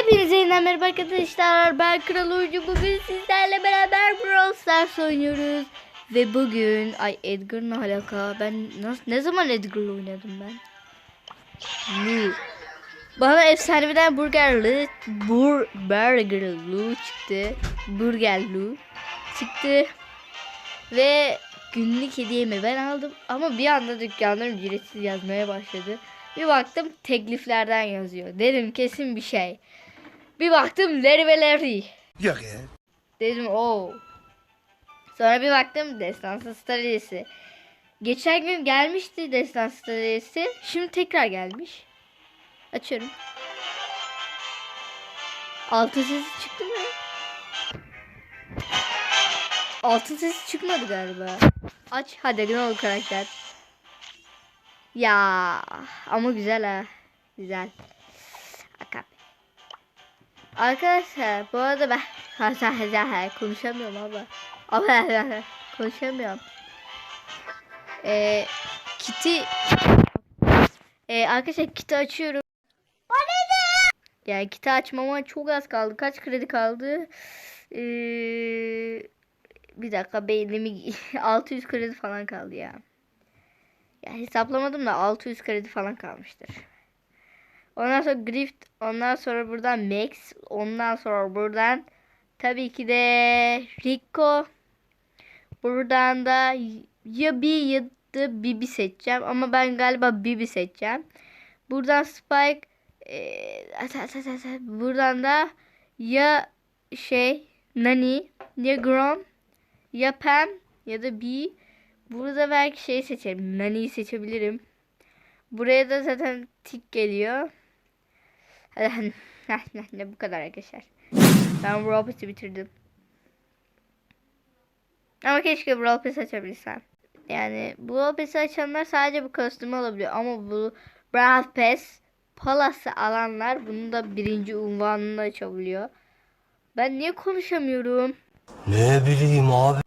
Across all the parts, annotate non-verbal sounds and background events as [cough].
Hepinize merhaba arkadaşlar. Ben Kral Oyuncu. Bugün sizlerle beraber Brawl Stars oynuyoruz. Ve bugün... Ay Edgar ne alaka? Ben nasıl, ne zaman Edgar'la oynadım ben? Lu. Bana efsaneviden burgerli bur burger Lu çıktı. Burger Lu çıktı. Ve günlük hediyemi ben aldım. Ama bir anda dükkanlar ücretsiz yazmaya başladı. Bir baktım tekliflerden yazıyor. Dedim kesin bir şey. Bir baktım Larry ve Larry. Yok ya. Dedim o. Sonra bir baktım Destansı Staryesi. Geçen gün gelmişti Destansı Staryesi. Şimdi tekrar gelmiş. Açıyorum. Altın sesi çıktı mı? Altın sesi çıkmadı galiba. Aç hadi ne olur karakter. Ya ama güzel ha. Güzel. Arkadaşlar bu arada ben konuşamıyorum abla. Abla konuşamıyorum. Ee, kiti ee, arkadaşlar kiti açıyorum. Yani kiti açmama çok az kaldı. Kaç kredi kaldı? Ee, bir dakika beynimi [laughs] 600 kredi falan kaldı ya. Ya hesaplamadım da 600 kredi falan kalmıştır. Ondan sonra Grift, ondan sonra buradan Max, ondan sonra buradan tabii ki de Rico. Buradan da ya bir ya da Bibi seçeceğim ama ben galiba Bibi seçeceğim. Buradan Spike, eee, buradan da ya şey Nani, ya Grom, ya Pam ya da Bee. Burada belki şey seçerim. Nani'yi seçebilirim. Buraya da zaten tik geliyor. [laughs] Ne bu kadar arkadaşlar. Ben Brawl Pass'i bitirdim. Ama keşke Brawl Pass açabilsem. Yani Brawl Pass'i açanlar sadece bu kostümü alabiliyor. Ama bu Brawl Pass Palas'ı alanlar bunun da birinci unvanını açabiliyor. Ben niye konuşamıyorum? Ne bileyim abi.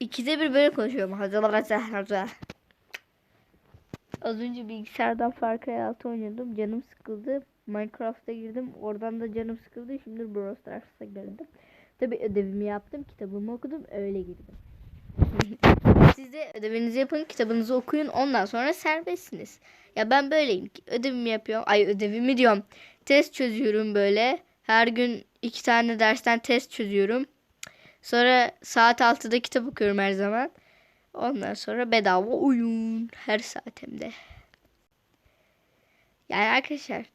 İkide bir böyle konuşuyorum. Hazır hazır hazır. Az önce bilgisayardan Far Cry 6 oynuyordum. Canım sıkıldı. Minecraft'a girdim. Oradan da canım sıkıldı. Şimdi Brawl Stars'a girdim. Tabi ödevimi yaptım. Kitabımı okudum. Öyle girdim. [laughs] Siz de ödevinizi yapın. Kitabınızı okuyun. Ondan sonra serbestsiniz. Ya ben böyleyim. Ödevimi yapıyorum. Ay ödevimi diyorum. Test çözüyorum böyle. Her gün iki tane dersten test çözüyorum. Sonra saat 6'da kitap okuyorum her zaman. Ondan sonra bedava oyun her saatimde. Yani arkadaşlar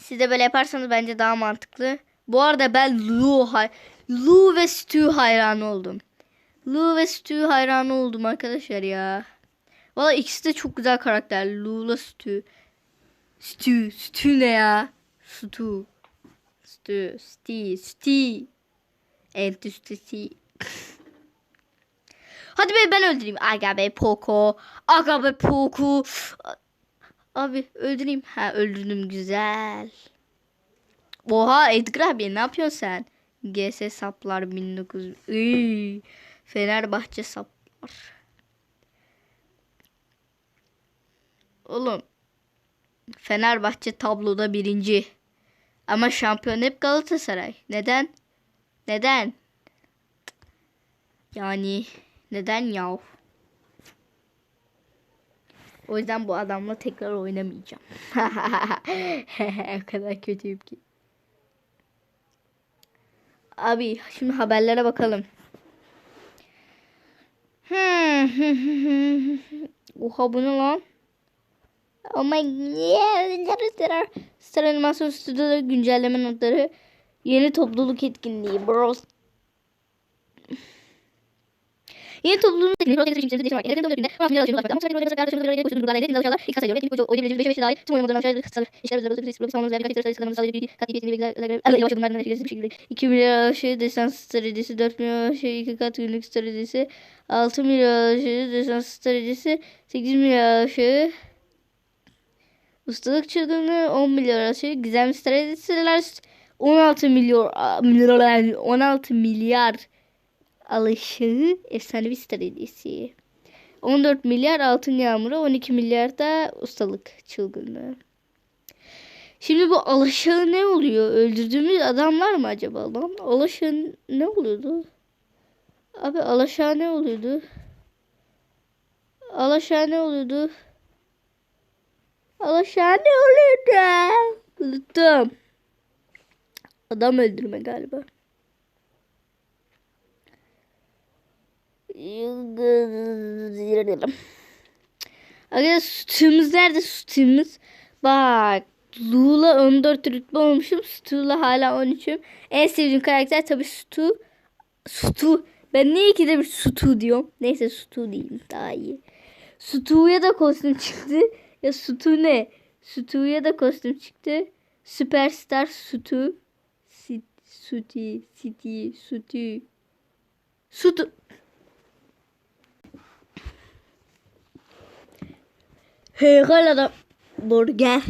siz de böyle yaparsanız bence daha mantıklı. Bu arada ben Lu, Lu ve Stu hayranı oldum. Lu ve Stu hayranı oldum arkadaşlar ya. Valla ikisi de çok güzel karakter. Lu ile Stu. Stu. Stu ne ya? Stu. Stu. Stu. Stu. Endüstrisi. [laughs] Hadi be ben öldüreyim. Aga be Poco. Aga be Poco. Abi öldüreyim. Ha öldürdüm güzel. Oha Edgar abi ne yapıyorsun sen? GS saplar 1900. Iy, Fenerbahçe saplar. Oğlum. Fenerbahçe tabloda birinci. Ama şampiyon hep Galatasaray. Neden? Neden? Yani neden yav? O yüzden bu adamla tekrar oynamayacağım. [laughs] o kadar kötüyüm ki. Abi şimdi haberlere bakalım. Hmm. [laughs] Oha bu ne lan? Oh my god. Star Animasyon Stüdyoları güncelleme notları. Yeni topluluk etkinliği. Bros. Yeni topluluğun etkinliği. Project için değişim var. Hedefin dolu günde. Alışverişi var. Ama sadece project arkadaşlar çocuklara koşun durumda değil. Çalışanlar ilk kasa ediyor. Etkinlik oyun oynayabileceğiniz 5 5 dahil. Tüm oyun modlarından aşağıya kısalar. İşler bir program savunmanız veya birkaç sayısı kanalımızda sadece bir kat yetkinliği bilgiler. Yavaş adımlardan etkilesi bir şekilde. 2 milyar aşı desans stratejisi. 4 milyar aşı 2 kat günlük stratejisi. 6 milyar aşı desans stratejisi. 8 milyar aşı Ustalık çılgınlığı 10 milyar aşı. Gizemli stratejiler 16 milyar 16 milyar alışı efsanevi stratejisi. 14 milyar altın yağmuru, 12 milyar da ustalık çılgınlığı. Şimdi bu alaşağı ne oluyor? Öldürdüğümüz adamlar mı acaba lan? Alaşağı ne oluyordu? Abi alaşağı ne oluyordu? Alaşağı ne oluyordu? Alaşağı ne oluyordu? Unuttum. Adam öldürme galiba. Arkadaşlar sütümüz nerede sütümüz? Bak Lu'la 14 rütbe olmuşum. Stu'la hala 13'üm. En sevdiğim karakter tabii Stu. Stu. Ben niye ikide bir Stu diyorum? Neyse Stu diyeyim daha iyi. Stu'ya da kostüm çıktı. Ya Stu ne? Stu'ya da kostüm çıktı. Süperstar Stu. Suti, City, Suti. Stu. Heykel adam. Burger.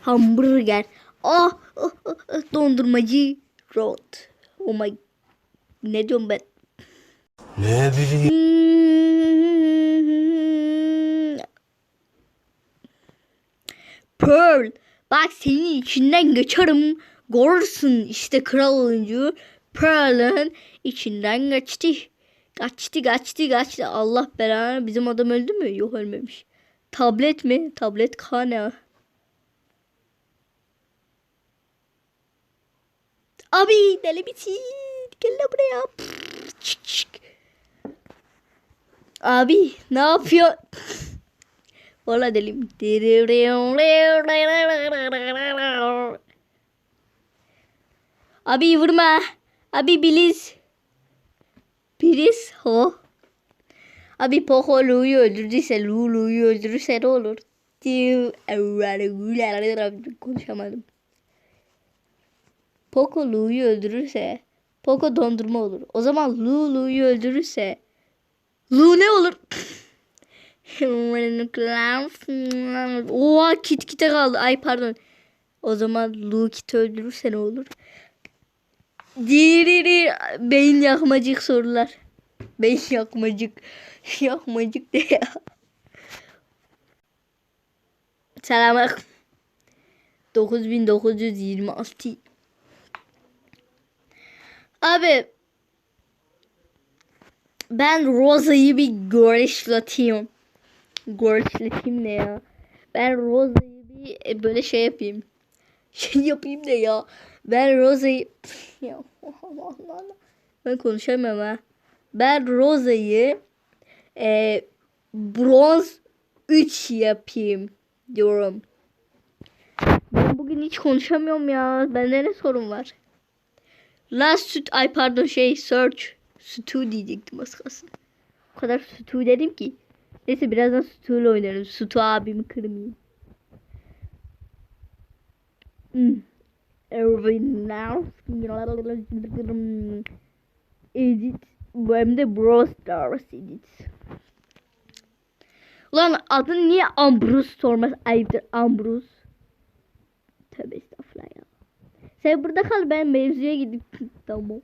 Hamburger. Ah, ah, ah, ah, dondurmacı. Rot. Oh my. Ne diyorum ben? Ne bileyim. Hmm. Pearl. Bak senin içinden geçerim. Görürsün işte kral oyuncu. Pearl'ın içinden geçti. Kaçtı kaçtı kaçtı. Allah belanı. Bizim adam öldü mü? Yok ölmemiş. Tablet mi? Tablet kana. Abi deli bitir. Gel lan buraya. Çık çık. Abi ne yapıyor? Valla delim. Abi vurma. Abi Biliz. Biliz ho. Abi Poco Lu'yu öldürdüyse Lu Lu'yu öldürürse ne olur? Konuşamadım. Poco Lu'yu öldürürse Poco dondurma olur. O zaman Lu Lu'yu öldürürse Lu ne olur? [laughs] Oha kit kite kaldı. Ay pardon. O zaman Lu kit öldürürse ne olur? Diriri beyin yakmacık sorular. Beyin yakmacık. yakmacık de ya. Selamünaleyküm. 9926 Abi ben Rosa'yı bir görüşlatayım. Görüşlatayım ne ya? Ben Rosa'yı bir e, böyle şey yapayım. Şey yapayım da ya. Ben Rosa'yı ya Allah Allah. Ben konuşamıyorum ha. Ben Rosa'yı e, bronz 3 yapayım diyorum. Ben bugün hiç konuşamıyorum ya. Bende ne sorun var? Last süt ay pardon şey search Stu diyecektim az. O kadar Stu dedim ki. Neyse birazdan Stu ile oynarım. Stu abimi kırmayayım. Hmm. Erwin now. Edit. Bu hem de Brawl Stars edit. Ulan adın niye Ambrose sormaz? Ayıptır Ambrose. Tövbe estağfurullah ya. Sen burada kal ben mevzuya gidip [laughs] tamam.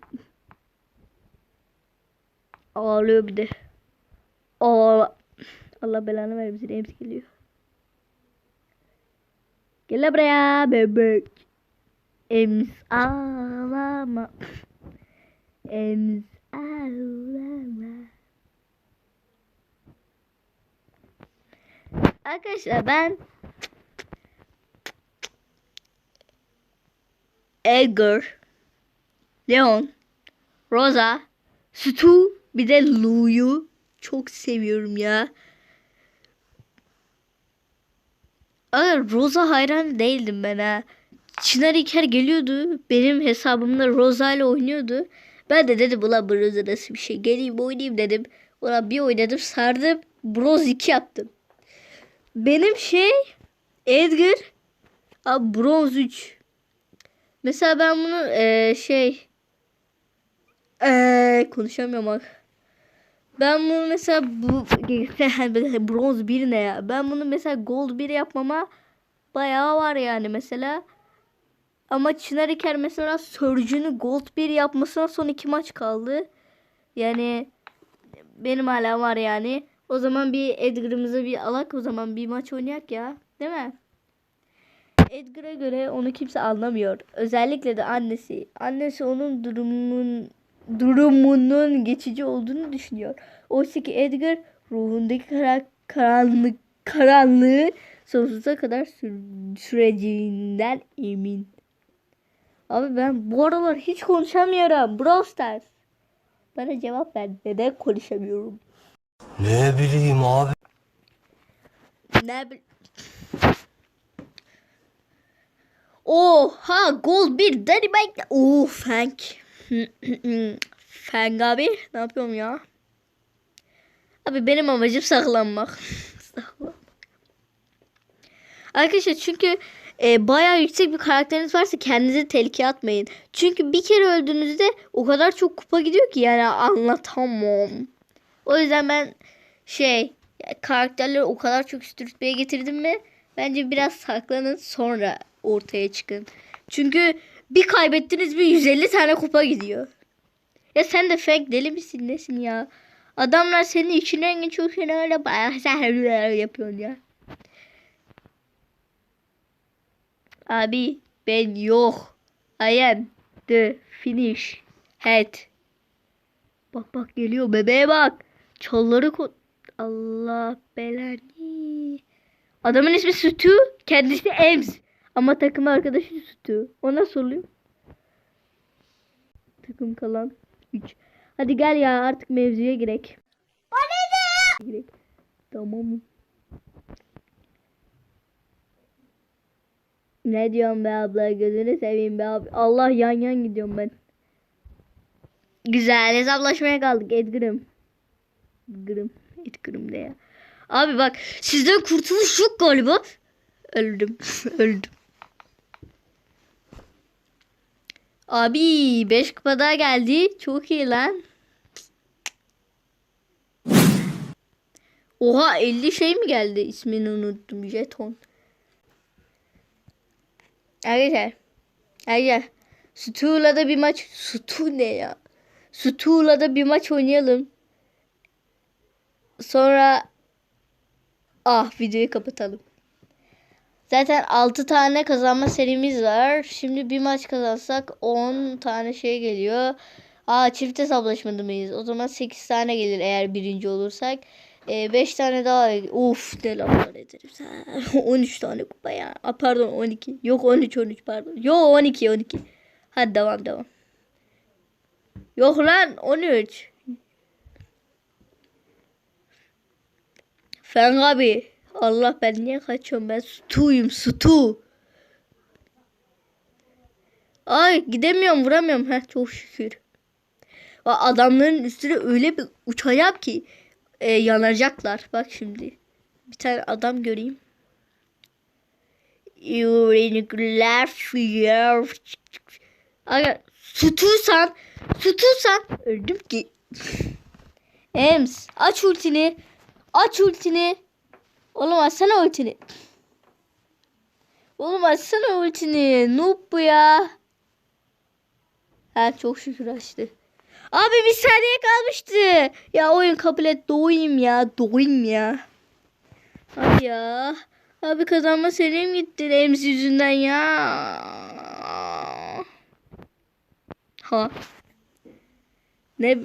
Ağlıyor bir de. Ağla. Allah belanı vermesin emsi geliyor. Gel buraya bebek. Ems ağlama. [laughs] Ems. Arkadaşlar ben Edgar, Leon, Rosa, Stu bir de Lou'yu çok seviyorum ya. Ama Rosa hayran değildim ben ha. Çınar İlker geliyordu. Benim hesabımda Rosa ile oynuyordu. Ben de dedim ulan bu Rosa nasıl bir şey. Geleyim oynayayım dedim. Ulan bir oynadım sardım. Bronz 2 yaptım. Benim şey Edgar abi bronz 3. Mesela ben bunu eee, şey eee, konuşamıyorum bak. Ben bunu mesela bu [laughs] bronz 1 ne ya? Ben bunu mesela gold 1 yapmama bayağı var yani mesela. Ama Çınar İker mesela Surge'ünü gold 1 yapmasına son 2 maç kaldı. Yani benim hala var yani. O zaman bir Edgar'ımıza bir alak o zaman bir maç oynayak ya. Değil mi? Edgar'a göre onu kimse anlamıyor. Özellikle de annesi. Annesi onun durumun durumunun geçici olduğunu düşünüyor. Oysa ki Edgar ruhundaki kara, karanlık karanlığı sonsuza kadar sür- süreceğinden emin. Abi ben bu aralar hiç konuşamıyorum. Brawl Stars. Bana cevap ver. Neden konuşamıyorum? Ne bileyim abi. Ne bil... Oha gol bir Dynamite. Oo Frank. Frank abi ne yapıyorum ya? Abi benim amacım saklanmak. [laughs] Saklanmak. Arkadaşlar çünkü e, bayağı yüksek bir karakteriniz varsa kendinizi tehlikeye atmayın. Çünkü bir kere öldüğünüzde o kadar çok kupa gidiyor ki yani anlatamam. O yüzden ben şey karakterleri o kadar çok üst rütbeye getirdim mi bence biraz saklanın sonra ortaya çıkın. Çünkü bir kaybettiniz mi 150 tane kupa gidiyor. Ya sen de fake deli misin nesin ya? Adamlar senin içinden geçiyor seni öyle bayağı [laughs] yapıyorsun ya. Abi ben yok. I am the finish head. Bak bak geliyor bebeğe bak. Çalları ko... Allah belanı. Adamın ismi Sütü. Kendisi Ems. Ama takım arkadaşı Sütü. O nasıl oluyor? Takım kalan 3. Hadi gel ya artık mevzuya girek. Girek. Tamam. Ne diyorsun be abla gözünü seveyim be abi. Allah yan yan gidiyorum ben. Güzel hesaplaşmaya kaldık Edgar'ım. Edgar'ım. Edgar'ım ne ya. Abi bak sizden kurtuluş yok galiba. Öldüm. [laughs] Öldüm. Abi 5 kupa daha geldi. Çok iyi lan. Oha 50 şey mi geldi? İsmini unuttum. Jeton. Arkadaşlar. Arkadaşlar. Stu'la da bir maç. Stu ne ya? Stu'la da bir maç oynayalım. Sonra ah videoyu kapatalım. Zaten 6 tane kazanma serimiz var. Şimdi bir maç kazansak 10 tane şey geliyor. Aa çift hesaplaşmadı mıyız? O zaman 8 tane gelir eğer birinci olursak. 5 tane daha. Uf ne laflar ederim sen. [laughs] 13 tane kupa ya. Aa, pardon 12. Yok 13 13 pardon. Yok 12 12. Hadi devam devam. Yok lan 13. Fen abi. Allah ben niye kaçıyorum ben Stu'yum Stu. Ay gidemiyorum vuramıyorum. Heh, çok şükür. Adamların üstüne öyle bir uçacağım ki e, yanacaklar. Bak şimdi. Bir tane adam göreyim. Yürekler fiyar. Aga Stu'san Stu'san öldüm ki. Ems aç ultini. Aç ultini. Oğlum açsana ultini. Oğlum açsana ultini. Noob bu ya. Ha çok şükür açtı. Abi bir saniye kalmıştı. Ya oyun kabul et doğayım ya. Doğayım ya. Abi ya. Abi kazanma serim gitti Ems yüzünden ya. Ha. Ne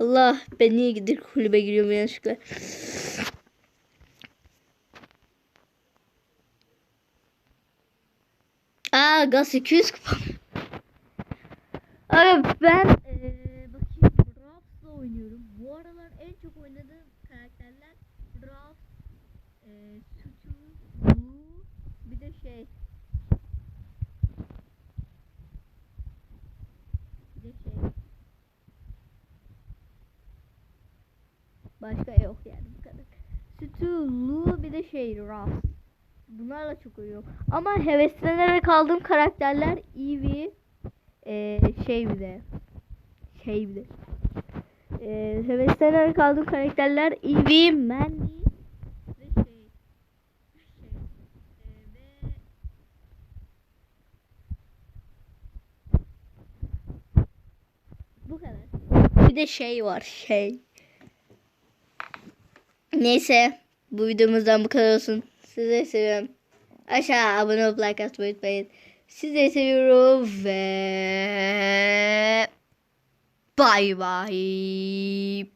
Allah ben niye gider kulübe giriyorum yanlışlıkla. Aa gaz 200 kupa. Abi ben eee bakayım Ralph'la oynuyorum. Bu aralar en çok oynadığım karakterler Ralph, eee Sutu, bir de şey. Bir de şey. Başka yok yani bu kadar. Sütü, Lu bir de şey Ralph. Bunlarla çok uyuyorum. Ama heveslenerek aldığım karakterler Eevee, ee, şey bir de şey bir de ee, heveslenerek aldığım karakterler Eevee, Mandy şey. Bir de şey var şey. Neyse bu videomuzdan bu kadar olsun. Sizleri seviyorum. Aşağı abone olup like atmayı unutmayın. Sizleri seviyorum ve bay bay.